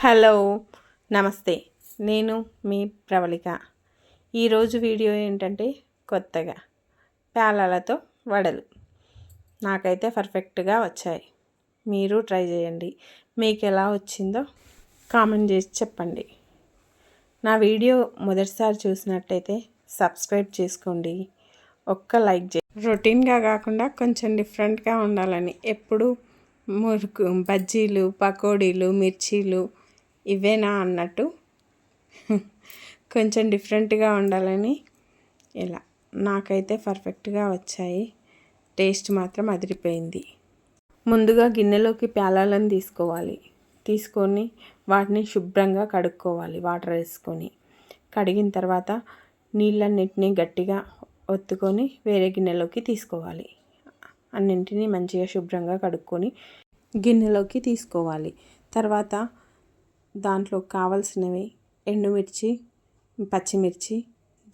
Hello నమస్తే. నేను మీ ప్రవళిక. ఈరోజు వీడియో ఏంటంటే కొత్తగా. పేలాలతో వడలు. నాకైతే పర్ఫెక్ట్గా వచ్చాయి. మీరు ట్రై చేయండి. మీకు ఎలా వచ్చిందో కామెంట్ చేసి చెప్పండి. నా వీడియో మొదటిసారి చూసినట్టయితే సబ్స్క్రైబ్ చేసుకోండి. ఒక్క లైక్ చే రొటీన్గా కాకుండా కొంచెం డిఫరెంట్గా ఉండాలని ఎప్పుడు మురుకు బజ్జీలు పకోడీలు మిర్చీలు ఇవేనా అన్నట్టు కొంచెం డిఫరెంట్గా ఉండాలని ఇలా నాకైతే పర్ఫెక్ట్గా వచ్చాయి. టేస్ట్ మాత్రం అదిరిపోయింది. ముందుగా గిన్నెలోకి ప్యాలాలను తీసుకోవాలి. తీసుకొని వాటిని శుభ్రంగా కడుక్కోవాలి వాటర్ వేసుకొని. కడిగిన తర్వాత నీళ్ళన్నిటిని గట్టిగా ఒత్తుకొని వేరే గిన్నెలోకి తీసుకోవాలి. అన్నింటినీ మంచిగా శుభ్రంగా కడుక్కొని గిన్నెలోకి తీసుకోవాలి. తర్వాత దాంట్లో కావలసినవి ఎండుమిర్చి పచ్చిమిర్చి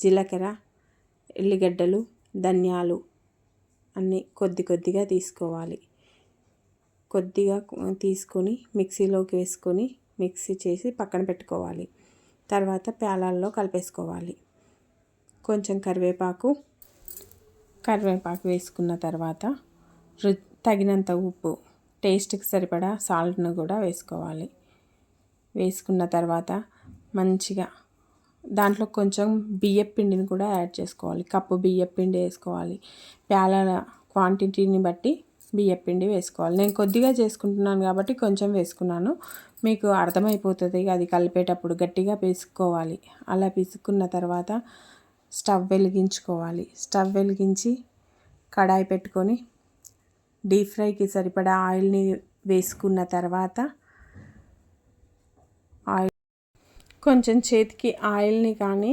జీలకర్ర ఎల్లిగడ్డలు ధనియాలు అన్నీ కొద్ది కొద్దిగా తీసుకోవాలి. కొద్దిగా తీసుకొని మిక్సీలోకి వేసుకొని మిక్సీ చేసి పక్కన పెట్టుకోవాలి. తర్వాత ప్యాలాల్లో కలిపేసుకోవాలి. కొంచెం కరివేపాకు కరివేపాకు వేసుకున్న తర్వాత రు తగినంత ఉప్పు టేస్ట్కి సరిపడా సాల్ట్ను కూడా వేసుకోవాలి. వేసుకున్న తర్వాత మంచిగా దాంట్లో కొంచెం బియ్యం పిండిని కూడా యాడ్ చేసుకోవాలి. కప్పు బియ్యం పిండి వేసుకోవాలి. ప్యాలల క్వాంటిటీని బట్టి బియ్యం పిండి వేసుకోవాలి. నేను కొద్దిగా చేసుకుంటున్నాను కాబట్టి కొంచెం వేసుకున్నాను. మీకు అర్థమైపోతుంది అది కలిపేటప్పుడు గట్టిగా పిసుకోవాలి అలా పిసుకున్న తర్వాత స్టవ్ వెలిగించుకోవాలి. స్టవ్ వెలిగించి కడాయి పెట్టుకొని డీప్ ఫ్రైకి సరిపడా ఆయిల్ని వేసుకున్న తర్వాత కొంచెం చేతికి ఆయిల్ని కానీ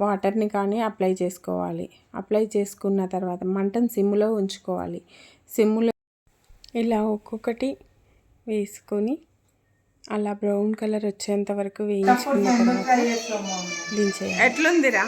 వాటర్ని కానీ అప్లై చేసుకోవాలి. అప్లై చేసుకున్న తర్వాత మంటను సిమ్లో ఉంచుకోవాలి. సిమ్లో ఇలా ఒక్కొక్కటి వేసుకొని అలా బ్రౌన్ కలర్ వచ్చేంత వరకు వేయించుకున్న తర్వాత దించేయాలి. ఎట్లుందిరా?